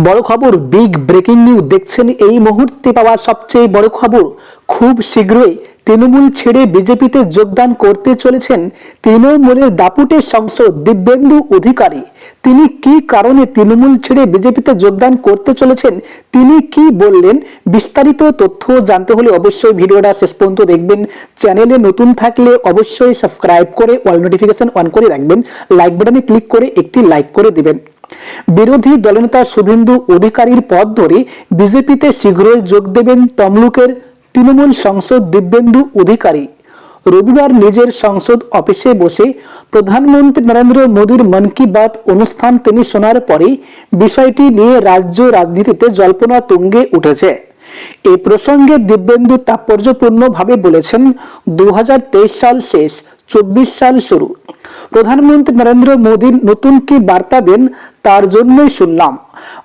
বড় খবর big breaking news দেখছেন এই মুহূর্তে পাওয়া সবচেয়ে বড় খবর খুব শীঘ্রই তৃণমূল ছেড়ে বিজেপিতে যোগদান করতে চলেছেন তৃণমূলের দাপুটের সংসদ দিব্যেন্দু অধিকারী। তিনি কি কারণে তৃণমূল ছেড়ে বিজেপিতে যোগদান করতে চলেছেন? তিনি কি বললেন? বিস্তারিত তথ্য জানতে হলে অবশ্যই ভিডিওটা শেষ পর্যন্ত দেখবেন। চ্যানেলে নতুন থাকলে অবশ্যই সাবস্ক্রাইব করে অল নোটিফিকেশন অন করে রাখবেন। লাইক বাটনে ক্লিক করে একটি লাইক করে দিবেন। বিরোধী দলনেতা শুভেন্দু অধিকারীর পদ ধরে বিজেপিতে শীঘ্রই যোগ দেবেন তমলুকের তৃণমূল সাংসদ দিব্যেন্দু অধিকারী রবিবার নিজের সংসদ অফিসে বসে প্রধানমন্ত্রী নরেন্দ্র মোদীর মন কি বাত অনুষ্ঠান তিনি শোনার পরেই বিষয়টি নিয়ে রাজ্য রাজনীতিতে জল্পনা তুঙ্গে উঠেছে। এই প্রসঙ্গে দিব্যেন্দু তাৎপর্যপূর্ণভাবে বলেছেন দু হাজার তেইশ সাল শেষ, চব্বিশ সাল শুরু। প্রধানমন্ত্রী নরেন্দ্র মোদীর নতুন কি বার্তা দেন তার জন্যই শুনলাম।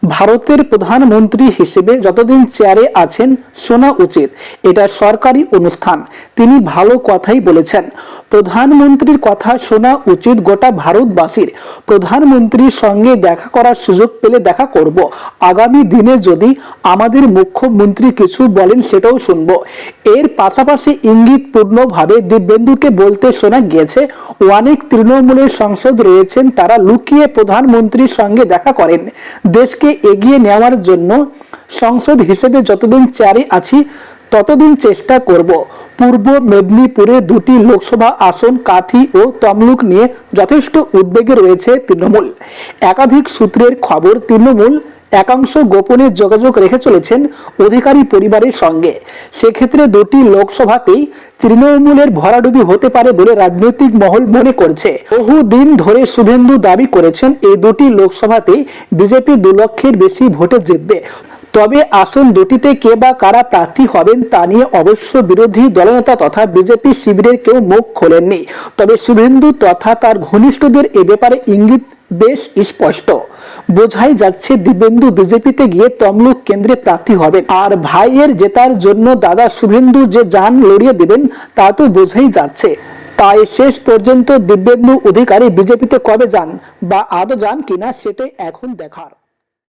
ভারতের প্রধানমন্ত্রী হিসেবে যতদিন চেয়ারে আছেন, শোনা উচিত। এটা সরকারি অনুষ্ঠান। তিনি ভালো কথাই বলেছেন। প্রধানমন্ত্রীর কথা শোনা উচিত গোটা ভারতবাসীর। প্রধানমন্ত্রীর সঙ্গে দেখা করার সুযোগ পেলে দেখা করব। আগামী দিনে যদি আমাদের মুখ্যমন্ত্রী কিছু বলেন, সেটাও শুনব। এর পাশাপাশি ইঙ্গিতপূর্ণভাবে দিব্যেন্দুকে বলতে শোনা গিয়েছে, অনেক তৃণমূলের সংসদ রয়েছেন, তারা লুকিয়ে প্রধানমন্ত্রীর সঙ্গে দেখা করেন। দেশকে এগিয়ে নেওয়ার জন্য সংসদ হিসেবে যতদিন চেয়ারে আছি ততদিন চেষ্টা করব। পূর্ব মেদিনীপুরে দুটি লোকসভা আসন কাথি ও তমলুক নিয়ে যথেষ্ট উদ্বেগে রয়েছে তৃণমূল। একাধিক সূত্রের খবর, তৃণমূল একাংশ গোপনে যোগাযোগ রেখে চলেছেন অধিকারী পরিবারের সঙ্গে। সেক্ষেত্রে দুটি লোকসভাতেই তৃণমূলের ভরাডুবি হতে পারে বলে রাজনৈতিক মহল মনে করছে। বহু দিন ধরে শুভেন্দু দাবি করেছেন, এই দুটি লোকসভাতেই বিজেপি দু লক্ষের বেশি ভোটে জিতবে। তবে আসন দুটিতে কে বা কারা প্রার্থী হবেন তা নিয়ে অবশ্য বিরোধী দলনেতা তথা বিজেপি শিবিরের কেউ মুখ খোলেননি। তবে শুভেন্দু তথা তার ঘনিষ্ঠদের এ ব্যাপারে ইঙ্গিত বেশ স্পষ্ট। বোঝাই যাচ্ছে দিব্যেন্দু বিজেপিতে গিয়ে তমলুক কেন্দ্রে প্রার্থী হবেন। আর ভাইয়ের জেতার জন্য দাদা শুভেন্দু যে যান লড়িয়ে দেবেন তা তো বোঝাই যাচ্ছে। তাই শেষ পর্যন্ত দিব্যেন্দু অধিকারী বিজেপিতে কবে যান বা আদৌ যান কিনা সেটাই এখন দেখার।